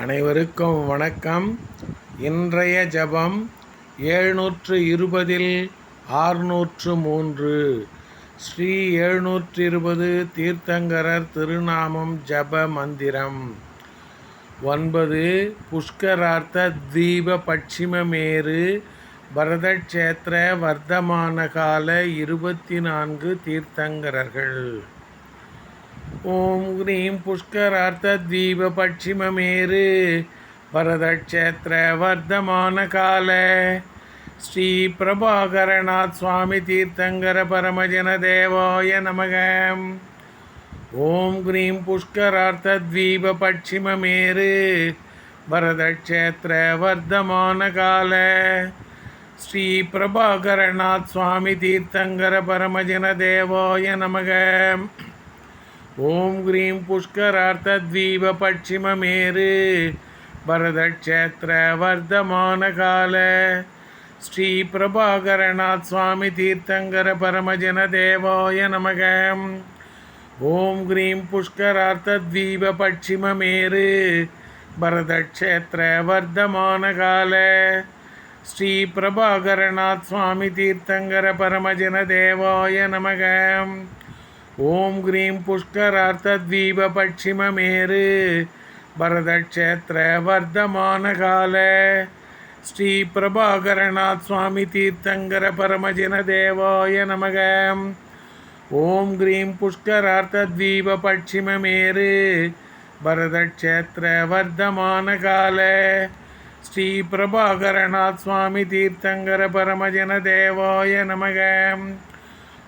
அனைவருக்கும் வணக்கம். இன்றைய ஜபம் ஏழ்நூற்று இருபதில் ஆறுநூற்று மூன்று ஸ்ரீ எழுநூற்று இருபது தீர்த்தங்கரர் திருநாமம் ஜப மந்திரம். ஒன்பது புஷ்கரார்த்த தீப பட்சிமமேரு பரதக்ஷேத்திர வர்த்தமான கால இருபத்தி நான்கு தீர்த்தங்கரர்கள். ஓம் க்ரீம் புஷ்கரார்த்தத்வீப பட்சிமமேரு. வரதக்ஷேத்திர வர்த்தமான கால. ஸ்ரீ பிரபாகரநாத் சுவாமி தீர்த்தங்கர பரமஜன தேவாய நமக. ஓம் க்ரீம் புஷ்கரார்த்தத்வீப பட்சிமமேரு. வரதக்ஷேத்திர வர்த்தமான கால. ஸ்ரீ பிரபாகரநாத் சுவாமி தீர்த்தங்கர பரமஜன தேவாய நமக. ஓம் கிரீம் புஷ்கரார்த்தத்வீப பட்சிமமேரு. பரதக்ஷேத்திர வர்த்தமான கால ஸ்ரீ பிரபாகரநாத் சுவாமி தீர்த்தங்கர பரமஜன தேவாய நமக. ஓம் கிரீம் புஷ்கரார்த்தத்வீப பட்சிமமேரு. பரதக்ஷேத்திர வர்த்தமான கால ஸ்ரீ பிரபாகரநாத் சுவாமி தீர்த்தங்கர பரமஜன தேவாய நமகம் ஓம் க்ரீம் புஷ்கரார்த்தத்வீபபட்சிமமேரு. பரதக்ஷேத்திர வர்த்தமான கால ஸ்ரீ பிரபாகரநாத் சுவாமி தீர்த்தங்கர பரமஜின தேவாய நமக. ஓம் க்ரீம் புஷ்கரார்த்தத்வீபபட்சிமமேரு. பரதக்ஷேத்திர வர்த்தமான கால ஸ்ரீ பிரபாகரநாத் சுவாமி தீர்த்தங்கர பரமஜன தேவாய நமகம்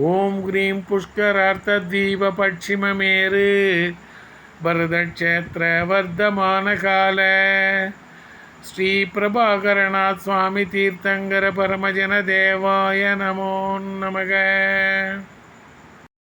ஓம் கிரீம் புஷ்கரார்த்த தீப பட்சிமமேறு பரதக்ஷேத்திர வர்த்தமான கால. ஸ்ரீ பிரபாகரநாத் சுவாமி தீர்த்தங்கர பரமஜன தேவாய நமோ நமக.